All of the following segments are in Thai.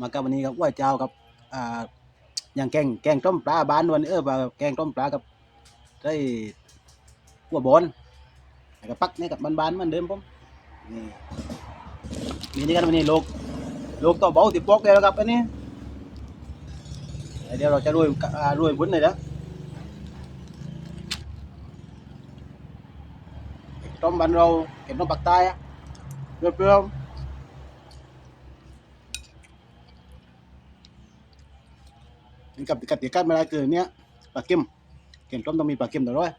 มากับวันนี้กับไหว้เจ้ากับอ่าอย่างแกงแกงต้มปลาบ้านนวลเออว่าแกงต้มปลากับได้กัวบอนแล้วก็ปักนี่กับบ้านๆมันเดิมผมนี่มีนี่กันวันนี้โลกโลกต่อเบาติดปอกแล้วครับอันนี้เดี๋ยวเราจะรวยรวยบุญเลยนะต้มบ้านเราเก็บต้มปักใต้อะเปรี้ยวๆ กับกับติกัดมาได้คือเนี้ยปลาเค็มเก่งต้มต้องมีปลาเค็มตลอด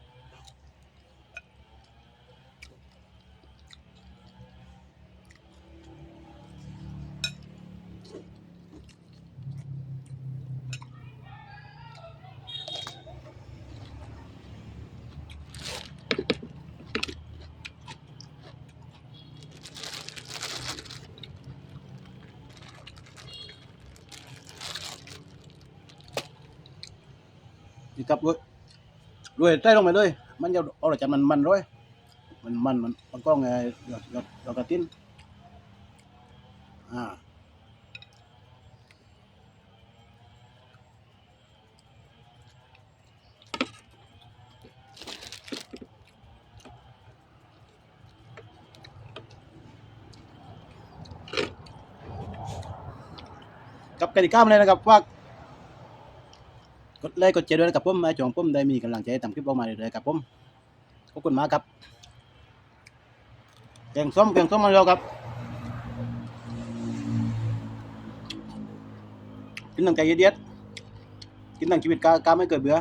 นี่กับรวยรวยใต้ลงไปเลย มันจะเอาละจันมันมันร้อยมันมันมันมันก็ไงหยอดหยอดหยอดกระติ้นอ่ากับกติกามเลยนะครับว่า ไลค์กดแชร์ด้วยนะครับผมไอ้จองผมได้มีกำลังใจทำคลิปออกมาเรื่อยๆครับผมขอบคุณมากครับแกงส้มแกงส้มมาแล้วครับกินตั้งใจเย็ดๆกินตั้งชีวิตกากาไม่เกิดเบื่อ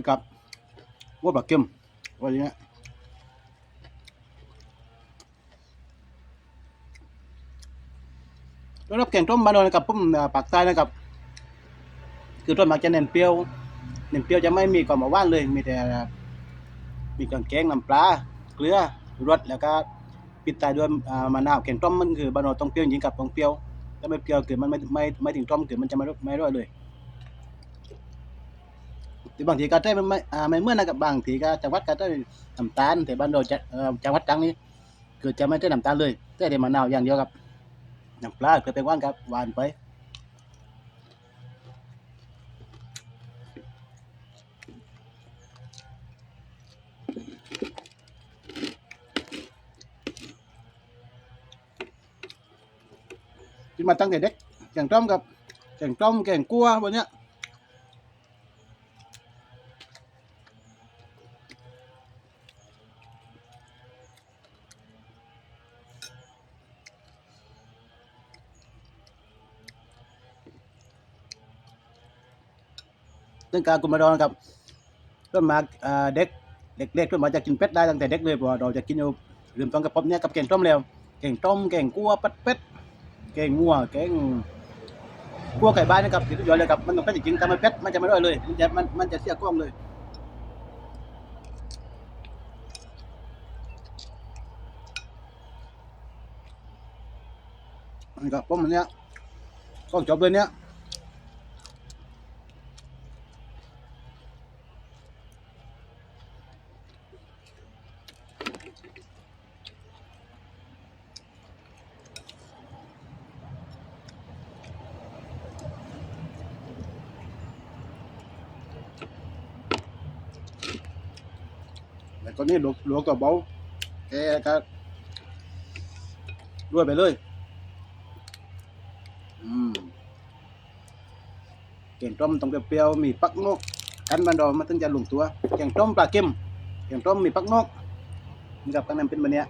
นะครับว่าแบบเค็มว่าอย่างเงี้ยแล้วรับแกงต้มมานอนนะครับผมอ่าปากใต้นะครับ คือต้นมักจะเน้นเปรี้ยวเน้นเปรี้ยวจะไม่มีความหวานเลย มีแต่มีเครื่องแกงน้ำปลาเกลือรสแล้วก็ปิดท้ายด้วยมะนาวแกงต้มมันคือบานเราต้องเปรี้ยวจริงๆกับต้องเปรี้ยวถ้าไม่เปรี้ยวคือมันไม่ไม่ไม่ถึงต้มคือมันจะไม่ไม่ร่อยเลย บางทีก็ได้ไม่ไม่อ่าไม่เหมื่อนนะครับบางทีก็จังหวัดก็ได้น้ำตาลแต่บ้านเราจะเอ่อจังหวัดตรังนี้คือจะไม่ได้น้ำตาลเลยแต่ได้มะนาวอย่างเดียวครับน้ำปลาคือไปหว่านครับหวานไปที่มาตั้งแต่เด็กแกงต้มกับแกงต้มแกงกัวพวกเนี้ย่งการกุมารดอนครับเริ่มาอ่าเด็กเด็กๆเริ่มมาจะกินเป็ดได้ตั้งแต่เด็กเลยเพราะว่เราจะกินอยู่เริ่มต้นกับผมเนี่ยกับแกงต้มแล้วแกงต้มแกงกัวเป็ดเป็ดแกงงัวแกงกัวไก่บ้านนะครับที่สุดยอดเลยครับมันต้องเป็ดจริงๆถ้าไม่เป็ดมันจะไม่ได้เลยมันจะมันมันจะเสียกล้องเลยนี่ครับผมอันเนี้ยกล้องจบเลยเนี้ย อนนี้หลวงหลวงก็เบาแกก็รวยไปเลย อืมแกงต้มต้องเปรี้ยวๆมีปักนก กันบันดอมันถึงจะลงตัวแกงต้มปลาเค็มแกงต้มมีปักนกนี่กับกันนั้นเป็นแบบเนี้ย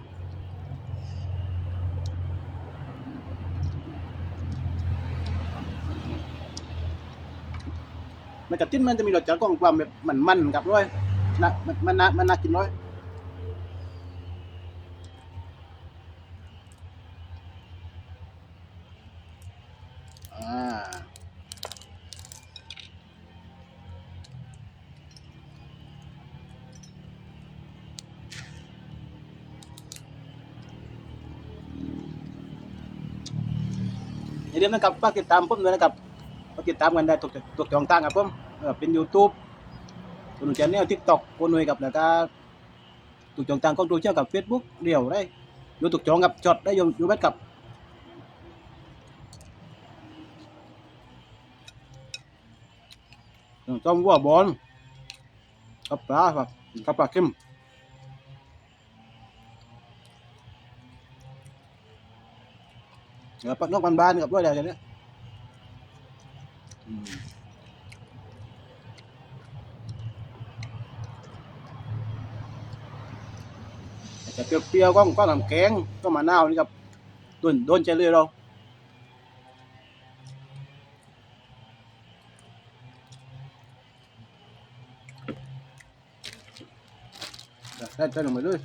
มันกับจิ้นมันจะมีรสจัดกล้องความแบบมันๆกับร้อยนะมันมันน่ามันน่ากินร้อย อย่าลืมนะครับฝากติดตามผมด้วยนะครับฝากติดตามกันได้ทุกทุกช่องทางครับผมเออเป็น YouTube คนแชนแนล TikTok คนหนุ่ยกับแล้วก็ทุกช่องทางของโซเชียลกับ Facebook เดี่ยวได้อยู่ทุกช่องกับจดได้อยู่อยู่เบ็ดกับต้องวัวบอลกับปลาครับกับปลาเค็ม เดี๋ยวนกบานๆกับด้วยแล้วอย่างนี้จะเปรี้ยวๆก็ก็ทำแกงก็มะนาวนี่กับโดนโดนใจเลยเราได้ใจลงไปด้วย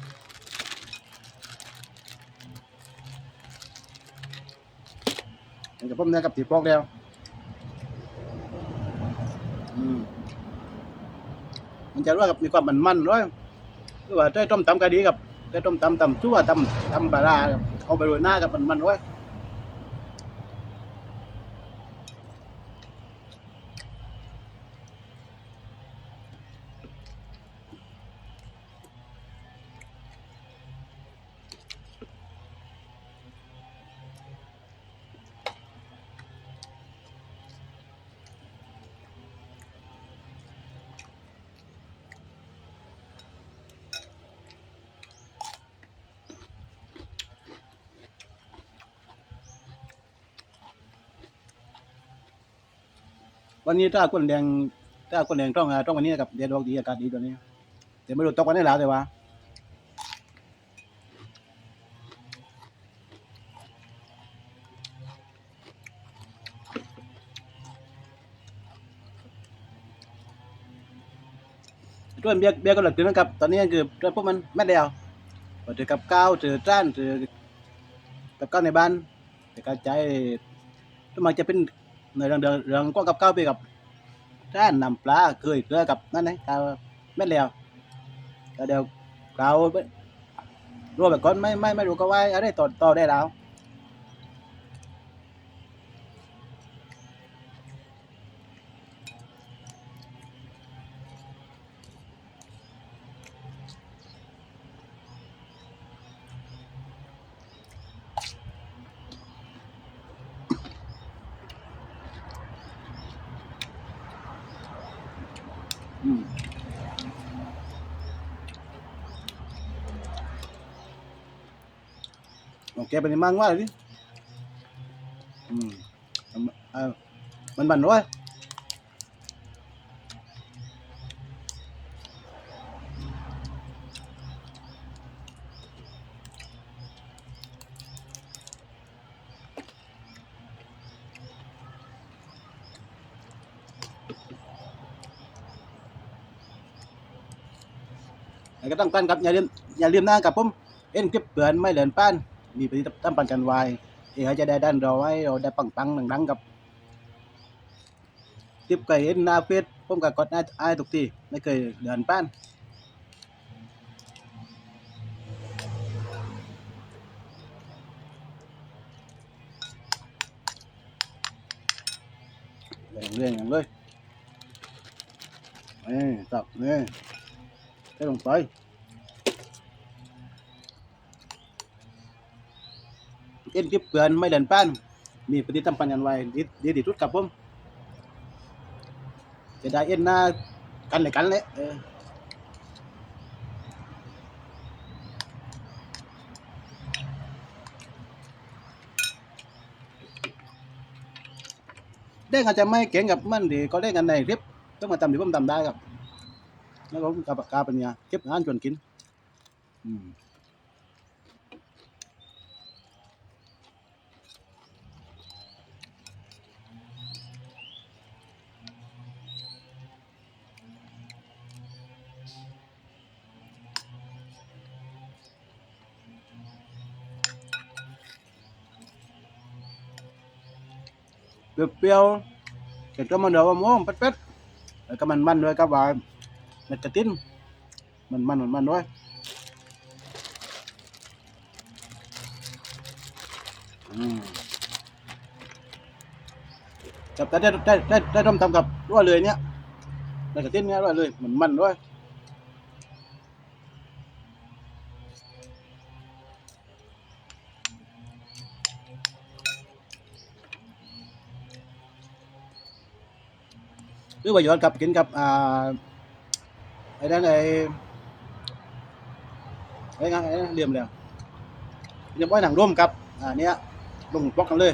กับผมเนี่ยกับตีปอกแล้วอืมมันจะรู้ว่ากับมีความมันมันด้วยคือว่าได้ต้มตำกะดีกับได้ต้มตำตำชั่วตำตำปลาร้าครับเอาไปโรยหน้ากับมันมันๆไว้ วันนี้ถ้าคนแดงถ้าคนแดงต้องอ่าต้องวันนี้กับเดี๋ยวดอกดีอากาศดีตัวนี้เดี๋ยวไม่รู้ตกวันไหนแล้วแต่ว่าด้วยเบียร์เบียร์ก็หลักถึงนะครับ ตอนนี้คือด้วยพวกมันแม่เดียวถือกับข้าวถือจ้านถือกับข้าวในบ้านแต่กระจายทุกมันจะเป็น ในเรื่องเรื่องเรื่องก็กับข้าวไปกับท่านนำปลาเคยเกลือกับนั่นไงข้าวเม็ดเดียวแล้วเดี๋ยวเรารวบแบบก่อนไม่ไม่ไม่รู้ก็ว่าอะไรต่อต่อได้แล้ว โอเคเป็นมังว่าดิอืมมันมันด้วย แล้ก็ต้องกันครับอย่าลืมอย่าลืมนะกับผมเอ็นคลิปเปือนไม่เหลือนป้าน มีปฏิทัมปันกันไวเอ๋จะได้ดันเราไว้เราได้ปังปังดังดังๆกับคลิปเคยเห็นหน้าเฟซผมก็กดหน้าไอ้ทุกทีไม่เคยเหลือนป้านเรื่องเรื่อย่างเลยเอ้ตับเนี่ย ใส่ลงไปเอ็นคลิปเปือนไม่เดินป้านมีปฏิทัมพันธ์กันไว้ดีดีทุดครับผมจะได้เอ็นหน้ากันเลยกันเลยเด้งอาจจะไม่เก่งกับมันดีก็เด้งกันในคลิปต้องมาทำที่ผมทำได้ครับ แล้วผมกับกาเป็นไงเก็บงานชวนกิน อืมเปรี้ยวๆเสร็จก็มันเดี๋ยวว่าโม้งเป็ดๆแล้วก็มันมันด้วยครับว่า เม็ดกระติ้นมันมันมันมันด้วยอืมกับแต่ได้ได้ได้ได้ต้มตำกับร้อยเลยเนี่ยได้กระเทียมเนี่ยร้อยเลยเหมือนมันด้วยหรือว่าย้อนกลับกินกับอ่า ไอ้นั่นไอ้ไอ้งานไอ้นั่นเลยมแล้วยังบ่อยหนังร่วมครับ อ่าเนี้ยลงบล็อกกันเลย